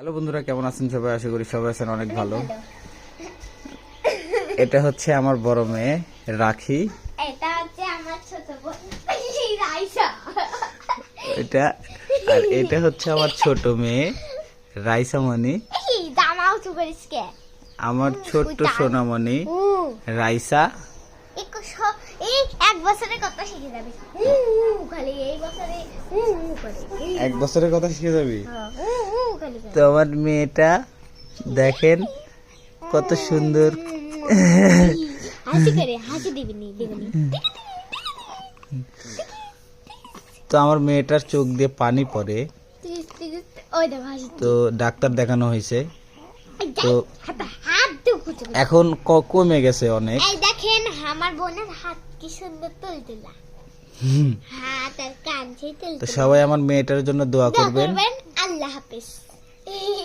Hello বন্ধুরা কেমন আছেন সবাই? আশা করি সবাই আছেন অনেক ভালো। এটা হচ্ছে আমার বড় মেয়ে রাখি। এটা হচ্ছে আমার ছোট বোন রাইসা। এটা আর এটা হচ্ছে আমার ছোট মেয়ে করিস কে আমার ছোট্ট সোনামণি রাইসা। এক এক বছরের কথা শিখে যাবি। উ, উ, খালি এই বছরে উ, উ করে এক বছরের কথা শিখে যাবি? হ্যাঁ। তো আমার মেয়েটা দেখেন কত সুন্দর। তো আমার মেয়েটার চোখ দিয়ে পানি পড়ে। তো ডাক্তার দেখানো হয়েছে। তো এখন কমে গেছে অনেক। দেখেন আমার বোনের হাত কি সুন্দর তুল তো সবাই আমার মেয়েটার জন্য দোয়া করবেন আল্লাহ হাফেজ। Yeah.